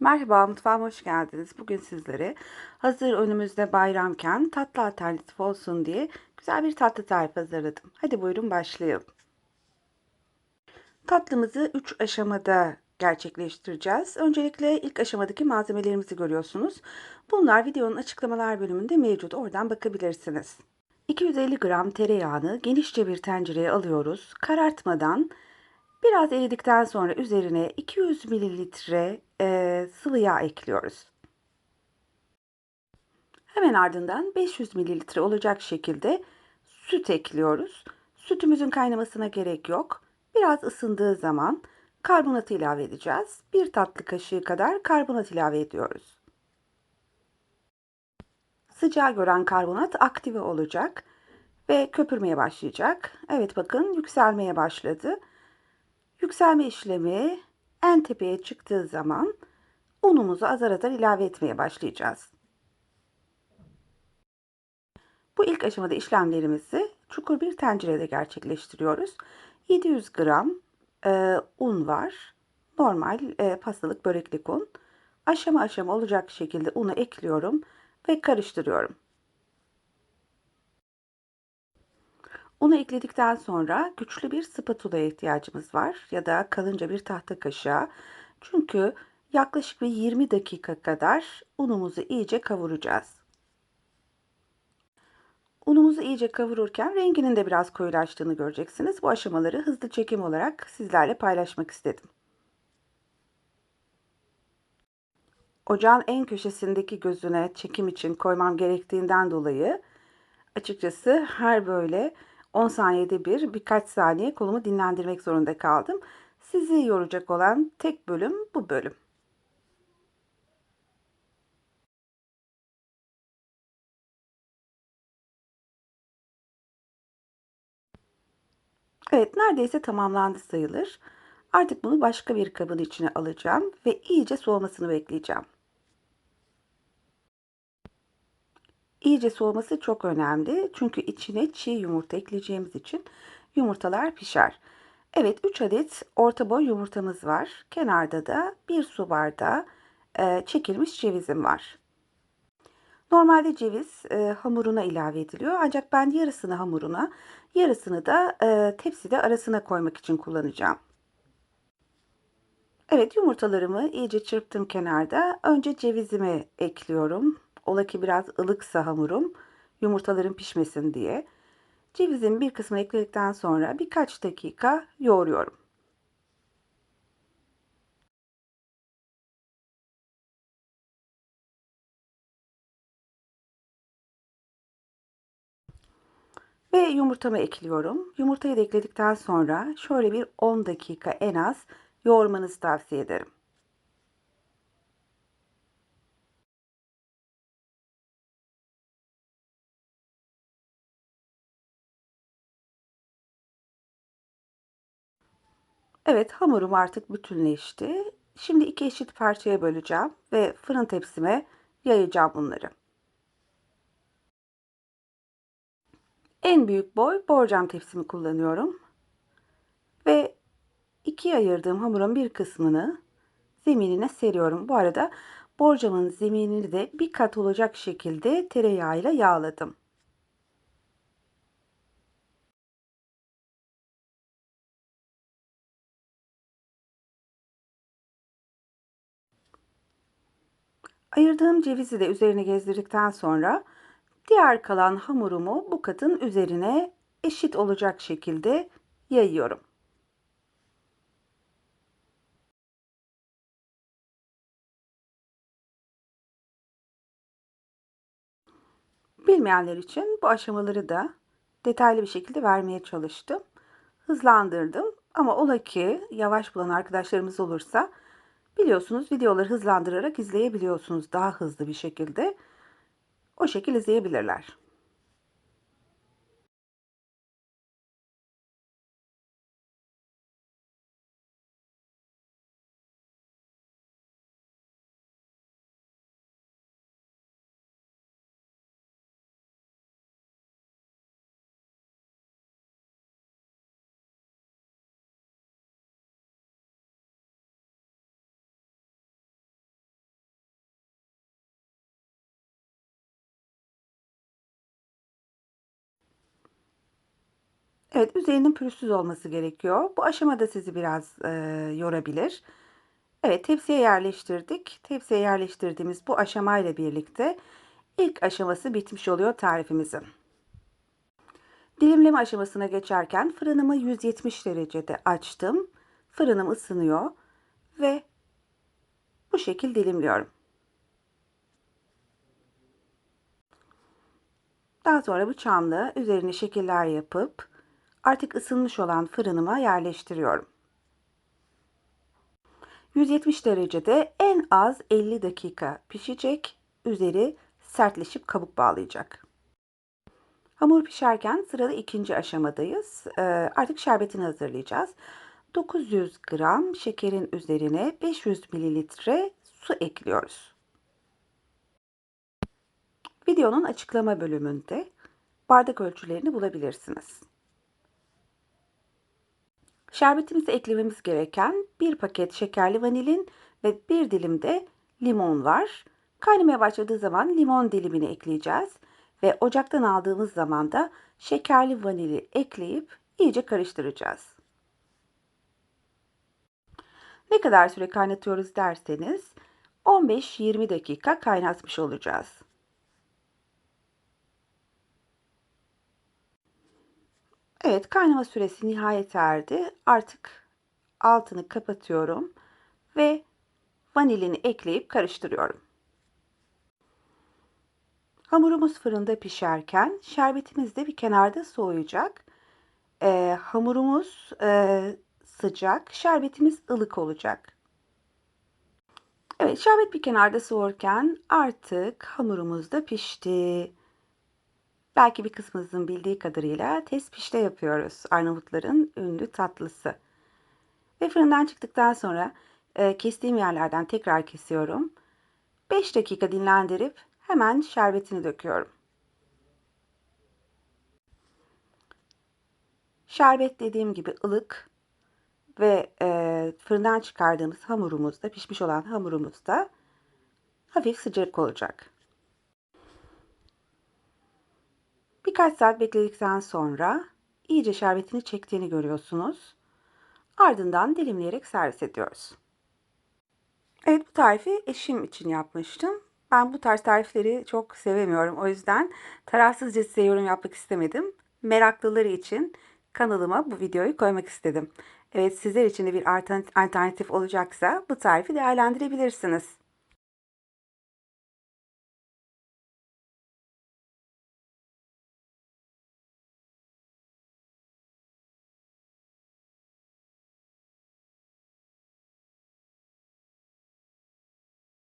Merhaba, mutfağıma hoş geldiniz. Bugün sizlere hazır önümüzde bayramken tatlı alternatif olsun diye güzel bir tatlı tarifi hazırladım. Hadi buyurun başlayalım. Tatlımızı 3 aşamada gerçekleştireceğiz. Öncelikle ilk aşamadaki malzemelerimizi görüyorsunuz. Bunlar videonun açıklamalar bölümünde mevcut. Oradan bakabilirsiniz. 250 gram tereyağını genişçe bir tencereye alıyoruz. Karartmadan Biraz eridikten sonra üzerine 200 mililitre e, sıvı yağ ekliyoruz. Hemen ardından 500 mililitre olacak şekilde süt ekliyoruz. Sütümüzün kaynamasına gerek yok. Biraz ısındığı zaman karbonat ilave edeceğiz. Bir tatlı kaşığı kadar karbonat ilave ediyoruz. Sıcağı gören karbonat aktive olacak ve köpürmeye başlayacak. Evet bakın yükselmeye başladı. Yükselme işlemi en tepeye çıktığı zaman unumuzu azar azar ilave etmeye başlayacağız. Bu ilk aşamada işlemlerimizi çukur bir tencerede gerçekleştiriyoruz. 700 gram e, un var. Normal e, pastalık böreklik un. Aşama aşama olacak şekilde unu ekliyorum ve karıştırıyorum. Unu ekledikten sonra güçlü bir spatula'ya ihtiyacımız var ya da kalınca bir tahta kaşığa. Çünkü yaklaşık bir 20 dakika kadar unumuzu iyice kavuracağız. Unumuzu iyice kavururken renginin de biraz koyulaştığını göreceksiniz. Bu aşamaları hızlı çekim olarak sizlerle paylaşmak istedim. Ocağın en köşesindeki gözüne çekim için koymam gerektiğinden dolayı açıkçası her böyle 10 saniyede bir birkaç saniye kolumu dinlendirmek zorunda kaldım. Sizi yoracak olan tek bölüm bu bölüm. Evet neredeyse tamamlandı sayılır. Artık bunu başka bir kabın içine alacağım ve iyice soğumasını bekleyeceğim. İyice soğuması çok önemli. Çünkü içine çiğ yumurta ekleyeceğimiz için yumurtalar pişer. Evet 3 adet orta boy yumurtamız var. Kenarda da 1 su bardağı e, çekilmiş cevizim var. Normalde ceviz e, hamuruna ilave ediliyor. Ancak ben yarısını hamuruna, yarısını da e, tepside arasına koymak için kullanacağım. Evet yumurtalarımı iyice çırptım kenarda. Önce cevizimi ekliyorum. Ola ki biraz ılıksa hamurum yumurtaların pişmesin diye. Cevizin bir kısmını ekledikten sonra birkaç dakika yoğuruyorum. Ve yumurtamı ekliyorum. Yumurtayı da ekledikten sonra şöyle bir 10 dakika en az yoğurmanızı tavsiye ederim. Evet hamurum artık bütünleşti. Şimdi iki eşit parçaya böleceğim ve fırın tepsime yayacağım bunları. En büyük boy borcam tepsimi kullanıyorum. Ve ikiye ayırdığım hamurun bir kısmını zeminine seriyorum. Bu arada borcamın zeminini de bir kat olacak şekilde tereyağıyla yağladım. Ayırdığım cevizi de üzerine gezdirdikten sonra diğer kalan hamurumu bu katın üzerine eşit olacak şekilde yayıyorum. Bilmeyenler için bu aşamaları da detaylı bir şekilde vermeye çalıştım. Hızlandırdım ama ola ki yavaş bulan arkadaşlarımız olursa biliyorsunuz videoları hızlandırarak izleyebiliyorsunuz daha hızlı bir şekilde. O şekilde izleyebilirler. Evet, üzerinin pürüzsüz olması gerekiyor. Bu aşamada sizi biraz e, yorabilir. Evet, tepsiye yerleştirdik. Tepsiye yerleştirdiğimiz bu aşamayla birlikte ilk aşaması bitmiş oluyor tarifimizin. Dilimleme aşamasına geçerken fırınımı 170 derecede açtım. Fırınım ısınıyor ve bu şekil dilimliyorum. Daha sonra bıçağımla üzerine şekiller yapıp artık ısınmış olan fırınıma yerleştiriyorum. 170 derecede en az 50 dakika pişecek. Üzeri sertleşip kabuk bağlayacak. Hamur pişerken sırada ikinci aşamadayız. Ee, artık şerbetini hazırlayacağız. 900 gram şekerin üzerine 500 mililitre su ekliyoruz. Videonun açıklama bölümünde bardak ölçülerini bulabilirsiniz. Şerbetimizi eklememiz gereken bir paket şekerli vanilin ve bir dilim de limon var. Kaynamaya başladığı zaman limon dilimini ekleyeceğiz ve ocaktan aldığımız zaman da şekerli vanili ekleyip iyice karıştıracağız. Ne kadar süre kaynatıyoruz derseniz 15-20 dakika kaynatmış olacağız. Evet, kaynama süresi nihayet erdi. Artık altını kapatıyorum ve vanilini ekleyip karıştırıyorum. Hamurumuz fırında pişerken şerbetimiz de bir kenarda soğuyacak. Ee, hamurumuz e, sıcak, şerbetimiz ılık olacak. Evet, şerbet bir kenarda soğurken artık hamurumuz da pişti. Belki bir kısmınızın bildiği kadarıyla tespişte yapıyoruz. Arnavutların ünlü tatlısı. Ve fırından çıktıktan sonra e, kestiğim yerlerden tekrar kesiyorum. 5 dakika dinlendirip hemen şerbetini döküyorum. Şerbet dediğim gibi ılık ve e, fırından çıkardığımız hamurumuzda, pişmiş olan hamurumuzda hafif sıcak olacak. Birkaç saat bekledikten sonra iyice şerbetini çektiğini görüyorsunuz. Ardından dilimleyerek servis ediyoruz. Evet bu tarifi eşim için yapmıştım. Ben bu tarz tarifleri çok sevemiyorum. O yüzden tarafsızca size yorum yapmak istemedim. Meraklıları için kanalıma bu videoyu koymak istedim. Evet sizler için de bir alternatif olacaksa bu tarifi değerlendirebilirsiniz.